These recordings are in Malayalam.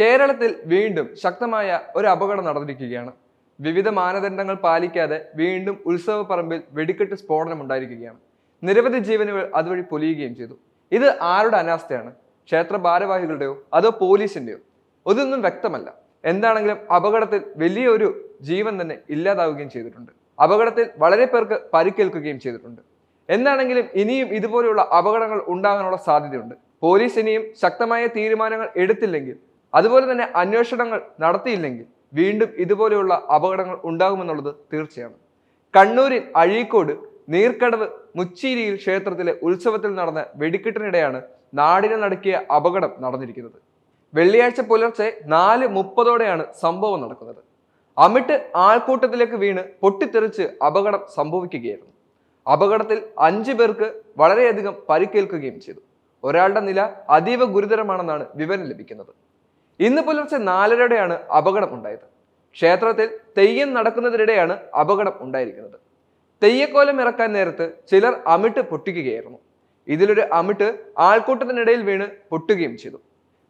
കേരളത്തിൽ വീണ്ടും ശക്തമായ ഒരു അപകടം നടന്നിരിക്കുകയാണ്. വിവിധ മാനദണ്ഡങ്ങൾ പാലിക്കാതെ വീണ്ടും ഉത്സവ പറമ്പിൽ വെടിക്കെട്ട് സ്ഫോടനം ഉണ്ടായിരിക്കുകയാണ്. നിരവധി ജീവനുകൾ അതുവഴി പൊലിയുകയും ചെയ്തു. ഇത് ആരുടെ അനാസ്ഥയാണ്? ക്ഷേത്ര ഭാരവാഹികളുടെയോ അതോ പോലീസിന്റെയോ? ഇതൊന്നും വ്യക്തമല്ല. എന്താണെങ്കിലും അപകടത്തിൽ വലിയൊരു ജീവൻ തന്നെ ഇല്ലാതാവുകയും ചെയ്തിട്ടുണ്ട്. അപകടത്തിൽ വളരെ പേർക്ക് പരിക്കേൽക്കുകയും ചെയ്തിട്ടുണ്ട്. എന്താണെങ്കിലും ഇനിയും ഇതുപോലെയുള്ള അപകടങ്ങൾ ഉണ്ടാകാനുള്ള സാധ്യതയുണ്ട്. പോലീസ് ഇനിയും ശക്തമായ തീരുമാനങ്ങൾ എടുത്തില്ലെങ്കിൽ അതുപോലെ തന്നെ അന്വേഷണങ്ങൾ നടത്തിയില്ലെങ്കിൽ വീണ്ടും ഇതുപോലെയുള്ള അപകടങ്ങൾ ഉണ്ടാകുമെന്നുള്ളത് തീർച്ചയാണ്. കണ്ണൂരിൽ അഴീക്കോട് നീർക്കടവ് മുച്ചീരിയിൽ ക്ഷേത്രത്തിലെ ഉത്സവത്തിൽ നടന്ന വെടിക്കെട്ടിനിടെയാണ് നാടിനെ നടക്കിയ അപകടം നടന്നിരിക്കുന്നത്. വെള്ളിയാഴ്ച പുലർച്ചെ നാല് മുപ്പതോടെയാണ് സംഭവം നടക്കുന്നത്. അമിട്ട് ആൾക്കൂട്ടത്തിലേക്ക് വീണ് പൊട്ടിത്തെറിച്ച് അപകടം സംഭവിക്കുകയായിരുന്നു. അപകടത്തിൽ അഞ്ചു പേർക്ക് വളരെയധികം പരിക്കേൽക്കുകയും ചെയ്തു. ഒരാളുടെ നില അതീവ ഗുരുതരമാണെന്നാണ് വിവരം ലഭിക്കുന്നത്. ഇന്ന് പുലർച്ചെ നാലരയോടെയാണ് അപകടം ഉണ്ടായത്. ക്ഷേത്രത്തിൽ തെയ്യം നടക്കുന്നതിനിടെയാണ് അപകടം ഉണ്ടായിരിക്കുന്നത്. തെയ്യക്കോലം ഇറക്കാൻ നേരത്ത് ചിലർ അമിട്ട് പൊട്ടിക്കുകയായിരുന്നു. ഇതിലൊരു അമിട്ട് ആൾക്കൂട്ടത്തിനിടയിൽ വീണ് പൊട്ടുകയും ചെയ്തു.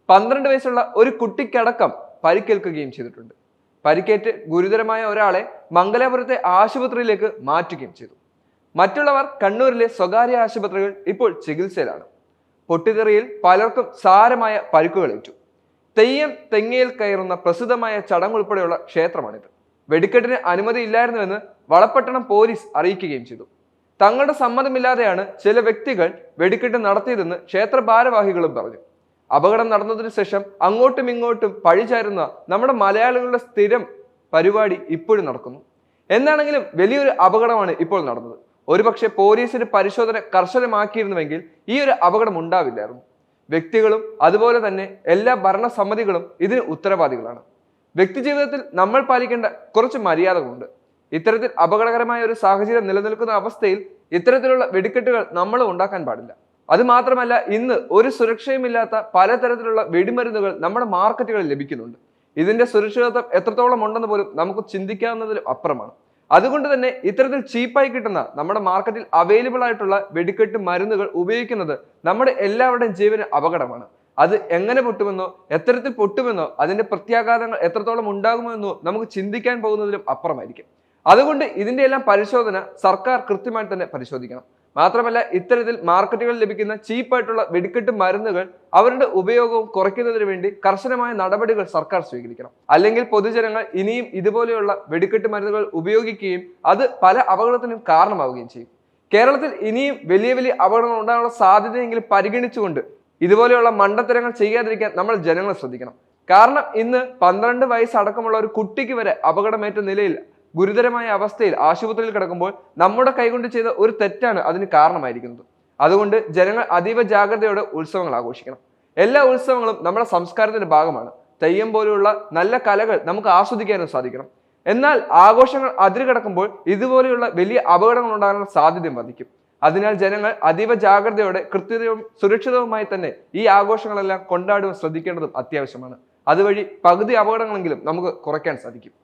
പന്ത്രണ്ട് വയസ്സുള്ള ഒരു കുട്ടിക്കടക്കം പരിക്കേൽക്കുകയും ചെയ്തിട്ടുണ്ട്. പരിക്കേറ്റ് ഗുരുതരമായ ഒരാളെ മംഗലാപുരത്തെ ആശുപത്രിയിലേക്ക് മാറ്റുകയും ചെയ്തു. മറ്റുള്ളവർ കണ്ണൂരിലെ സ്വകാര്യ ആശുപത്രികൾ ഇപ്പോൾ ചികിത്സയിലാണ്. പൊട്ടിത്തെറിയിൽ പലർക്കും സാരമായ പരിക്കുകളേറ്റു തെയ്യം തെങ്ങയിൽ കയറുന്ന പ്രസിദ്ധമായ ചടങ്ങുൾപ്പെടെയുള്ള ക്ഷേത്രമാണിത്. വെടിക്കെട്ടിന് അനുമതി അനുമതിയില്ലായിരുന്നുവെന്ന് വളപട്ടണം പോലീസ് അറിയിക്കുകയും ചെയ്തു. തങ്ങളുടെ സമ്മതമില്ലാതെയാണ് ചില വ്യക്തികൾ വെടിക്കെട്ട് നടത്തിയതെന്ന് ക്ഷേത്ര ഭാരവാഹികളും പറഞ്ഞു. അപകടം നടന്നതിനു ശേഷം അങ്ങോട്ടും ഇങ്ങോട്ടും പഴിചാരുന്ന നമ്മുടെ മലയാളികളുടെ സ്ഥിരം പരിപാടി ഇപ്പോഴും നടക്കുന്നു. എന്താണെങ്കിലും വലിയൊരു അപകടമാണ് ഇപ്പോൾ നടന്നത്. ഒരുപക്ഷെ പോലീസിന് പരിശോധന കർശനമാക്കിയിരുന്നുവെങ്കിൽ ഈ ഒരു അപകടം ഉണ്ടാവില്ലായിരുന്നു. വ്യക്തികളും അതുപോലെ തന്നെ എല്ലാ ഭരണസമിതികളും ഇതിന് ഉത്തരവാദികളാണ്. വ്യക്തി ജീവിതത്തിൽ നമ്മൾ പാലിക്കേണ്ട കുറച്ച് മര്യാദകളുണ്ട്. ഇത്തരത്തിൽ അപകടകരമായ ഒരു സാഹചര്യം നിലനിൽക്കുന്ന അവസ്ഥയിൽ ഇത്തരത്തിലുള്ള വെടിക്കെട്ടുകൾ നമ്മൾ ഉണ്ടാക്കാൻ പാടില്ല. അത് മാത്രമല്ല ഇന്ന് ഒരു സുരക്ഷയുമില്ലാത്ത പലതരത്തിലുള്ള വെടിമരുന്നുകൾ നമ്മുടെ മാർക്കറ്റുകളിൽ ലഭിക്കുന്നുണ്ട്. ഇതിന്റെ സുരക്ഷിതത്വം എത്രത്തോളം ഉണ്ടെന്ന് പോലും നമുക്ക് ചിന്തിക്കാവുന്നതിലും അപ്പുറമാണ്. അതുകൊണ്ട് തന്നെ ഇത്തരത്തിൽ ചീപ്പായി കിട്ടുന്ന നമ്മുടെ മാർക്കറ്റിൽ അവൈലബിൾ ആയിട്ടുള്ള വെടിക്കെട്ട് മരുന്നുകൾ ഉപയോഗിക്കുന്നത് നമ്മുടെ എല്ലാവരുടെയും ജീവന് അപകടമാണ്. അത് എങ്ങനെ പൊട്ടുമെന്നോ എത്തരത്തിൽ പൊട്ടുമെന്നോ അതിന്റെ പ്രത്യാഘാതങ്ങൾ എത്രത്തോളം ഉണ്ടാകുമെന്നോ നമുക്ക് ചിന്തിക്കാൻ പോകുന്നതിലും അപ്പുറമായിരിക്കും. അതുകൊണ്ട് ഇതിന്റെ എല്ലാം പരിശോധന സർക്കാർ കൃത്യമായി തന്നെ പരിശോധിക്കണം. മാത്രമല്ല ഇത്തരത്തിൽ മാർക്കറ്റുകളിൽ ലഭിക്കുന്ന ചീപ്പായിട്ടുള്ള വെടിക്കെട്ട് മരുന്നുകൾ അവരുടെ ഉപയോഗവും കുറയ്ക്കുന്നതിന് വേണ്ടി കർശനമായ നടപടികൾ സർക്കാർ സ്വീകരിക്കണം. അല്ലെങ്കിൽ പൊതുജനങ്ങൾ ഇനിയും ഇതുപോലെയുള്ള വെടിക്കെട്ട് മരുന്നുകൾ ഉപയോഗിക്കുകയും അത് പല അപകടത്തിനും കാരണമാവുകയും ചെയ്യും. കേരളത്തിൽ ഇനിയും വലിയ വലിയ അപകടങ്ങൾ ഉണ്ടാകാനുള്ള സാധ്യതയെങ്കിലും പരിഗണിച്ചുകൊണ്ട് ഇതുപോലെയുള്ള മണ്ടത്തരങ്ങൾ ചെയ്യാതിരിക്കാൻ നമ്മൾ ജനങ്ങളെ ശ്രദ്ധിക്കണം. കാരണം ഇന്ന് പന്ത്രണ്ട് വയസ്സടക്കമുള്ള ഒരു കുട്ടിക്ക് വരെ അപകടമേറ്റ നിലയിൽ ഗുരുതരമായ അവസ്ഥയിൽ ആശുപത്രിയിൽ കിടക്കുമ്പോൾ നമ്മുടെ കൈകൊണ്ട് ചെയ്ത ഒരു തെറ്റാണ് അതിന് കാരണമായിരിക്കുന്നത്. അതുകൊണ്ട് ജനങ്ങൾ അതീവ ജാഗ്രതയോടെ ഉത്സവങ്ങൾ ആഘോഷിക്കണം. എല്ലാ ഉത്സവങ്ങളും നമ്മുടെ സംസ്കാരത്തിന്റെ ഭാഗമാണ്. തെയ്യം പോലെയുള്ള നല്ല കലകൾ നമുക്ക് ആസ്വദിക്കാനും സാധിക്കണം. എന്നാൽ ആഘോഷങ്ങൾ അതിരുകടക്കുമ്പോൾ ഇതുപോലെയുള്ള വലിയ അപകടങ്ങൾ ഉണ്ടാകാനുള്ള സാധ്യതയും വർദ്ധിക്കും. അതിനാൽ ജനങ്ങൾ അതീവ ജാഗ്രതയോടെ കൃത്യതയും സുരക്ഷിതവുമായി തന്നെ ഈ ആഘോഷങ്ങളെല്ലാം കൊണ്ടാടുവാൻ ശ്രദ്ധിക്കേണ്ടതും അത്യാവശ്യമാണ്. അതുവഴി പകുതി അപകടങ്ങളെങ്കിലും നമുക്ക് കുറയ്ക്കാൻ സാധിക്കും.